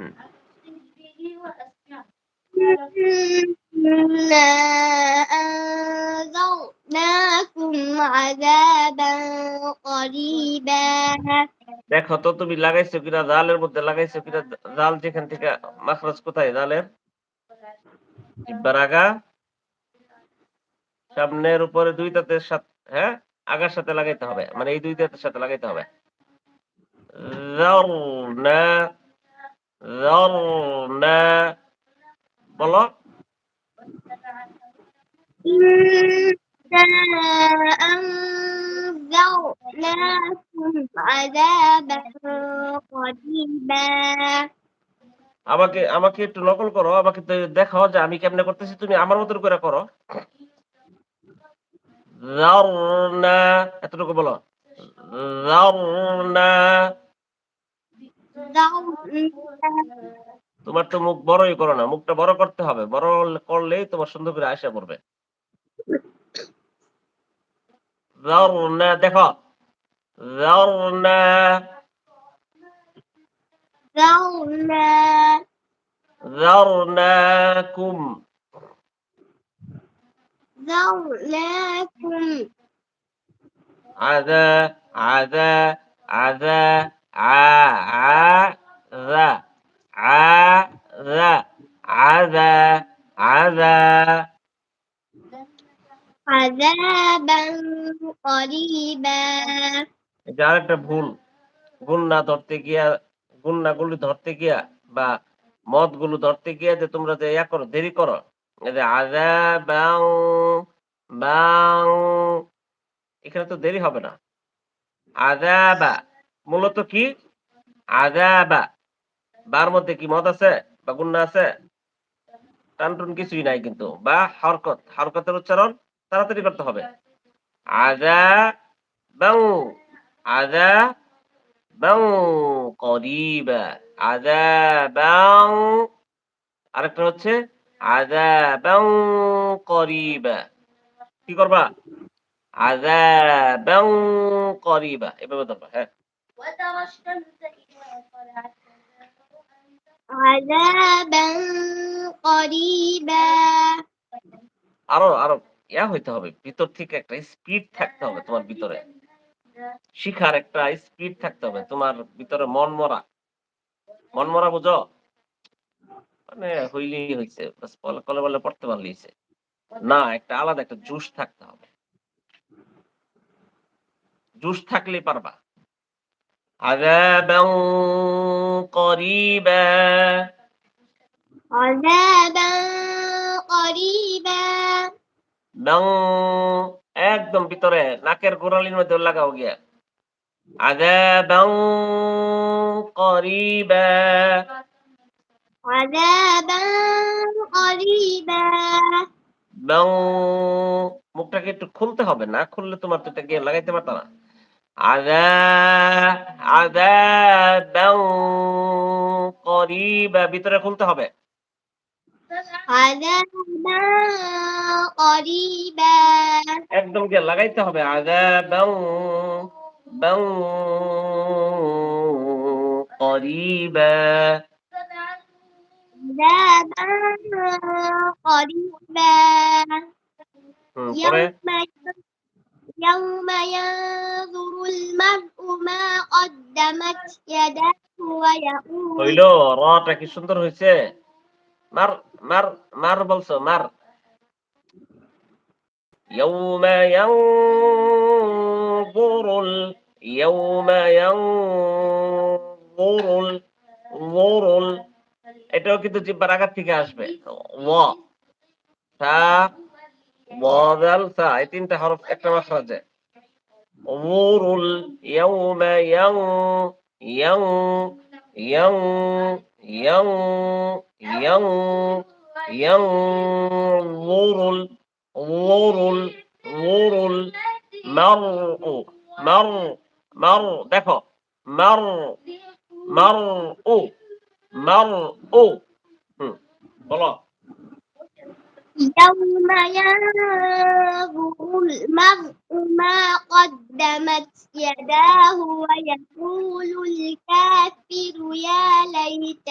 হুম। إنا أنذرناكم عذابا قريبا দেখো তো তুমি লাগাইছো কিনা জালের মধ্যে লাগাইছো কিনা জাল যেখান থেকে মাখরাজ কোথায় জালের জিব্বার আগা সামনের উপরে দুই দাঁতের সাথে হ্যাঁ আগার সাথে লাগাইতে হবে মানে এই দুই দাঁতের সাথে লাগাইতে হবে যারনা যারনা বলো আমাকে আমাকে একটু নকল করো আমাকে দেখো যে আমি কেমনে করতেছি তুমি আমার মতন করে করো। এতটুকু বলো। না তোমার তো মুখ বড়ই করো না মুখটা বড় করতে হবে বড় করলেই তোমার সুন্দর করে আসা পড়বে যারনা দেখো যারনা ذرنا যারনাকুম ذرناكم আযা আযা আযা আ আ আ আদা আদা আযাবান করিবা এটা একটা ভুল। গুণ না ধরতে গিয়া গুণ না গুলি ধরতে গিয়া বা মদগুলো ধরতে গিয়া যে তোমরা যে ইয়া করো দেরি করো। আযাবান বাউ এখানে তো দেরি হবে না। আযাবা মূলত কি? আজাবা বার মধ্যে কি মদ আছে বা গুন্না আছে? টানটুন কিছুই নাই কিন্তু। বা হরকত, হরকতের উচ্চারণ তাড়াতাড়ি করতে হবে। আজা বাং আজা বাং করিবা। আজা বাং আরেকটা হচ্ছে আজা বাং করিবা। কি করবা? আজা বাং করিবা। এভাবে ধরবা হ্যাঁ। عذابا قريبا আরো আরো ইয়া হইতে হবে ভিতর থেকে একটা স্পিড থাকতে হবে তোমার ভিতরে শিখার একটা স্পিড থাকতে হবে তোমার ভিতরে মন মরা মন মরা বুঝো মানে হইলেই হইছে বাস বলে- কলে বলে পড়তে পারলেই হইছে। না একটা আলাদা একটা জুস থাকতে হবে জুস থাকলেই পারবা আযাবান করিবা عذابا قريبا বাং একদম ভিতরে নাকের গোড়ালির মধ্যে লাগাও গিয়া আযাবান করিবা عذابا قريبا বাং মুখটাকে একটু খুলতে হবে না খুললে তোমার তো এটা গিয়ে লাগাইতে পারত না আদা আদা বাং করিবা ভিতরে খুলতে হবে عذابا قريبا একদম গিয়ে লাগাইতে হবে আদা বাং বাং করিবা عذابا قريبا হুম, পরে يوم يوم ينظر المرء ما قدمت يداه ويقول হইল রটা কি সুন্দর হয়েছে মার মার মার বলছো মার يوم ينظر ال يوم ينظر ال ظر ال এটাও কিন্তু জিব্বার আগার থেকে আসবে ওয়া তা ওয়াদাল সা এই তিনটা হরফ একটা মাখরাজে ظر ال يوم ين ين ين ين ين ينظر الظر الظر المرء مر مر দেখো مر مرء مرء হুম বলো يوم ينظر المرء ما قدمت يداه ويقول الكافر يا ليت